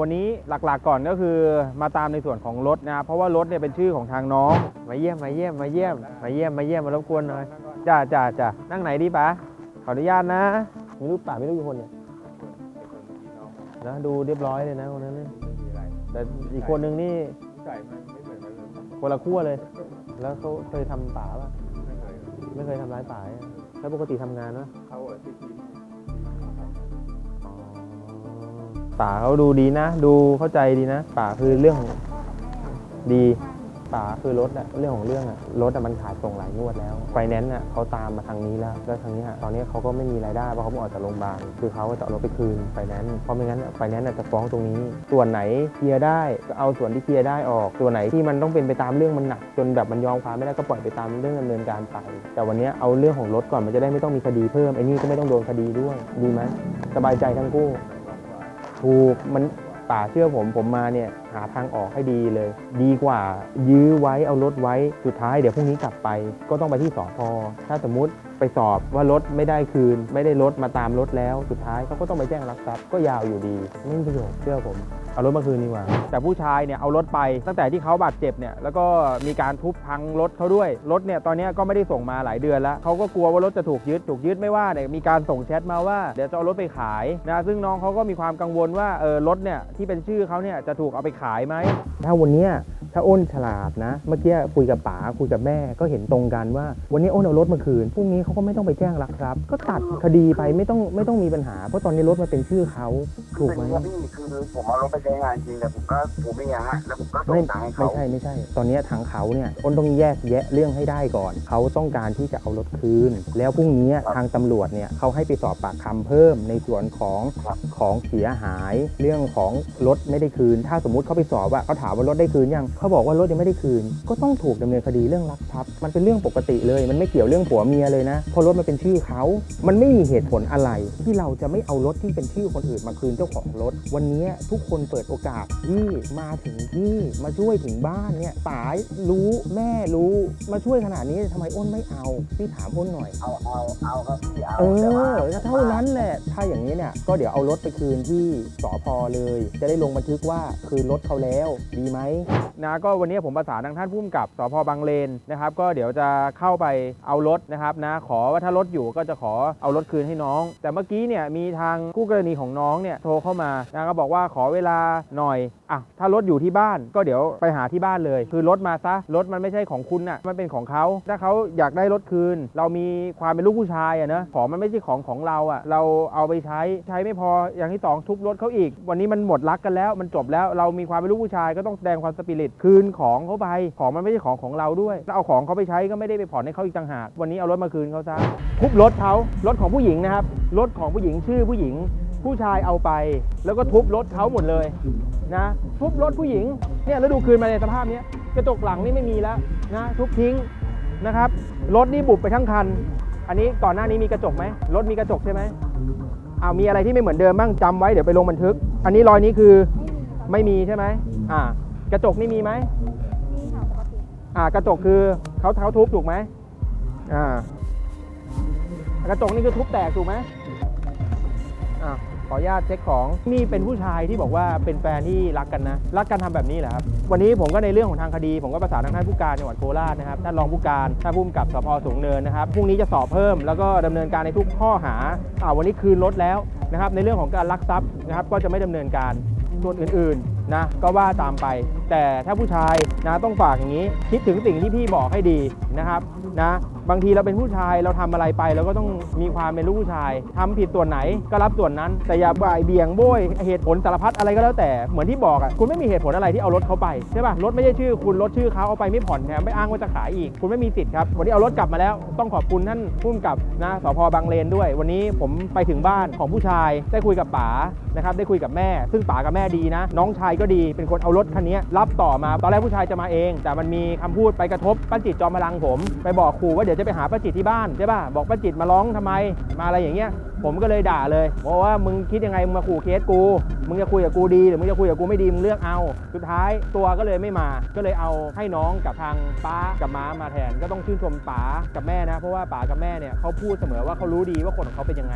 วันนี้หลักๆก่อนก็คือมาตามในส่วนของรถนะครับเพราะว่ารถเนี่ยเป็นชื่อของทางน้องมาเยี่ยมมาเยี่ยมมาเยี่ยมมาเยี่ยมมาเยี่ยมมารบกวนหน่อยจ้าจ้าจ้านั่งไหนดีปะขออนุญาตนะมีรูปป่ามีรูปกี่คนเนี่ยนะดูเรียบร้อยเลยนะคนนั้นเนี่ยแต่อีกคนนึงนี่คนละขั้วเลย แล้วเขาเคยทำป่าปะไม่เคยไม่เคยทำร้ายป่าแล้วปกติทำงานวะ ป่าเขาดูดีนะ ดูเข้าใจดีนะ ป่าคือเรื่องดีป่าคือรถอะเรื่องของเรื่องอะรถอะมันขาดส่งหลายงวดแล้วไฟแนนซ์อะเขาตามมาทางนี้แล้วแล้วทางนี้ตอนนี้เขาก็ไม่มีรายได้เพราะเขาออกจากโรงพยาบาลคือเขาจะเอารถไปคืนไฟแนนซ์เพราะไม่งั้นไฟแนนซ์จะฟ้องตรงนี้ ส่วนไหนเคลียร์ได้ก็เอาส่วนที่เคลียร์ได้ออกส่วนไหนที่มันต้องเป็นไปตามเรื่องมันหนักจนแบบมันยอมความไม่ได้ก็ปล่อยไปตามเรื่องดำเนินการไปแต่วันนี้เอาเรื่องของรถก่อนมันจะได้ไม่ต้องมีคดีเพิ่มไอ้นี่ก็ไม่ต้องโดนคดีด้วยดีไหมสบายใจทั้งคู่ ถูกมันป่าเชื่อผมผมมาเนี่ยหาทางออกให้ดีเลย ดีกว่า ยื้อไว้เอารถไว้สุดท้ายเดี๋ยวพรุ่งนี้กลับไป ก็ต้องไปที่สพถ้าสมมุติ ไปสอบว่ารถไม่ได้คืน ไม่ได้รถมาตามรถแล้ว สุดท้ายเขาก็ต้องไปแจ้งรักทรัพย์ก็ยาวอยู่ดี ไม่มีประโยชน์เชื่อผม เอารถมาคืนดีกว่า แต่ผู้ชายเนี่ยเอารถไปตั้งแต่ที่เขาบาดเจ็บเนี่ยแล้วก็มีการทุบพังรถเขาด้วยรถเนี่ยตอนนี้ก็ไม่ได้ส่งมาหลายเดือนแล้วเขาก็กลัวว่ารถจะถูกยึดถูกยึดไม่ว่าเนี่ยมีการส่งแชทมาว่าเดี๋ยวจะเอารถไปขายนะซึ่งน้องเขาก็มีความกังวลว่าเออรถเนี่ยที่เป็นชื่อเขาเนี่ยจะถูกเอาไปขายไหมถ้าวันนี้ถ้าอ้นฉลาดนะ เมื่อกี้คุยกับป๋าคุยกับแม่ก็เห็นตรงกันว่า วันนี้อ้นเอารถมาคืนพรุ่งนี้เขาก็ไม่ต้องไปแจ้งรักทรัพย์ก็ตัดคดีไปไม่ต้องไม่ต้องมีปัญหา เพราะตอนนี้รถมันเป็นชื่อเขาถูกไหมเป็นพี่คือผมเอารถไปใช้งานจริงแต่ผมก็ผมไม่ยังฮะแล้วผมก็ส่ไม่งตังค์ให้ไม่เขาใช่ไม่ใช่ ตอนนี้ทางเขาเนี่ยอ้นต้องแยกแยะเรื่องให้ได้ก่อน เขาต้องการที่จะเอารถคืน แล้วพรุ่งนี้ทางตำรวจเนี่ยเขาให้ไปสอบปากคำเพิ่มในส่วนของของเสียหาย เรื่องของรถไม่ได้คืน ถ้าสมมุติเขาไปสอบว่าเขาถามว่ารถได้คืนยังเขาบอกว่ารถยังไม่ได้คืน ก็ต้องถูกดำเนินคดีเรื่องลักทรัพย์มันเป็นเรื่องปกติเลย มันไม่เกี่ยวเรื่องผัวเมียเลยนะเพราะรถมันเป็นชื่อเขา มันไม่มีเหตุผลอะไร ที่เราจะไม่เอารถที่เป็นชื่อคนอื่นมาคืนเจ้าของรถ วันนี้ทุกคนเปิดโอกาสที่มาถึงที่มาช่วยถึงบ้านเนี่ยป๋ารู้แม่รู้มาช่วยขนาดนี้ทำไมอ้นไม่เอาพี่ถามอ้นหน่อยเอาเอาเอาครับพี่เอาเอแต่ว่าอก็เท่านั้นแหละถ้าอย่างนี้เนี่ยก็เดี๋ยวเอารถไปคืนที่สพเลย จะได้ลงบันทึกว่าคืนรถเขาแล้วดีไหมนะก็วันนี้ผมประสานทางท่านผู้กำกับสพบางเลนนะครับ ก็เดี๋ยวจะเข้าไปเอารถนะครับนะขอว่าถ้ารถอยู่ก็จะขอเอารถคืนให้น้อง แต่เมื่อกี้เนี่ยมีทางคู่กรณีของน้องเนี่ยโทรเข้ามานะก็บอกว่าขอเวลาหน่อยอะถ้ารถอยู่ที่บ้านก็เดี๋ยวไปหาที่บ้านเลย คือรถมาซะรถมันไม่ใช่ของคุณน่ะมันเป็นของเขาถ้าเขาอยากได้รถคืน เรามีความเป็นลูกผู้ชายอะเนะของมันไม่ใช่ของของเราอะเราเอาไปใช้ใช้ไม่พออย่างที่สองทุบรถเขาอีก วันนี้มันหมดรักกันแล้ว มันจบแล้วเรามีความเป็นลูกผู้ชายก็ต้องแสดงความสปิริตคืนของเขาไปของมันไม่ใช่ของของเราด้วยแล้วเอาของเขาไปใช้ก็ไม่ได้ไปผ่อนให้เขาอีกต่างหากวันนี้เอารถมาคืนเขาซะทุบรถเขารถของผู้หญิงนะครับรถของผู้หญิงชื่อผู้หญิง ผู้ชายเอาไป แล้วก็ทุบรถเขาหมดเลยนะทุบรถผู้หญิงเนี่ยแล้วดูคืนมาในสภาพเนี้ยกระจกหลังนี่ไม่มีแล้วนะทุบทิ้งนะครับรถนี่บุบไปทั้งคัน อันนี้ก่อนหน้านี้มีกระจกไหมรถมีกระจกใช่ไหมอ้าวมีอะไรที่ไม่เหมือนเดิมบ้างจำไว้เดี๋ยวไปลงบันทึก อันนี้รอยนี้คือไม่มีใช่ไหมอ่ากระจกนี่มีไหมนี่ค่ะปกติอ่ากระจกคือเขาเท้าทุบถูกไหมอ่า กระจกนี่คือทุบแตกถูกไหมอ่าขออนุญาตเช็คของนี่เป็นผู้ชายที่บอกว่าเป็นแฟนที่รักกันนะ รักกันทำแบบนี้แหละครับ วันนี้ผมก็ในเรื่องของทางคดี ผมก็ประสานทางท่านผู้การจังหวัดโคราชนะครับท่านรองผู้การท่านผู้กำกับสพสูงเนินนะครับพรุ่งนี้จะสอบเพิ่มแล้วก็ดำเนินการในทุกข้อหาอ่าวันนี้คืนรถแล้วนะครับในเรื่องของการลักทรัพย์นะครับก็จะไม่ดำเนินการส่วนอื่นๆ นะก็ว่าตามไป แต่ถ้าผู้ชายนะต้องฝากอย่างนี้ คิดถึงสิ่งที่พี่บอกให้ดีนะครับนะบางทีเราเป็นผู้ชายเราทำอะไรไปเราก็ต้องมีความเป็นลูกผู้ชายทำผิดส่วนไหนก็รับส่วนนั้น แต่อย่าบ่ายเบี่ยงโบยเหตุผลสารพัดอะไรก็แล้วแต่เหมือนที่บอกอะคุณไม่มีเหตุผลอะไรที่เอารถเขาไปใช่ป่ะรถไม่ใช่ชื่อคุณรถชื่อเขาเอาไปไม่ผ่อนแถมไม่อ้างว่าจะขายอีก คุณไม่มีสิทธิ์ครับวันนี้เอารถกลับมาแล้ว ต้องขอบคุณท่านผู้กำกับนะสพบางเลนด้วย วันนี้ผมไปถึงบ้านของผู้ชายได้คุยกับป๋านะครับได้คุยกับแม่ ซึ่งป๋ากับแม่ดีนะ น้องชายก็ดีเป็นคนเอารถคันนี้รับต่อมาตอนแรกผู้ชายจะมาเอง แต่มันมีคำพูดไปกระทบป้าจิตจอมพลังผม ไปบอกขู่ว่าเดี๋ยวจะไปหาป้าจิตที่บ้านใช่ป่ะบอกป้าจิตมาร้องทำไมมาอะไรอย่างเงี้ยผมก็เลยด่าเลยบอกว่ามึงคิดยังไงมึงมาขู่เคสกู มึงจะคุยกับกูดีหรือมึงจะคุยกับกูไม่ดีมึงเลือกเอา สุดท้ายตัวก็เลยไม่มา ก็เลยเอาให้น้องกับทางป้ากับม้ามาแทน ก็ต้องชื่นชมป๋ากับแม่นะ เพราะว่าป๋ากับแม่เนี่ยเขาพูดเสมอว่าเขารู้ดีว่าคนของเขาเป็นยังไง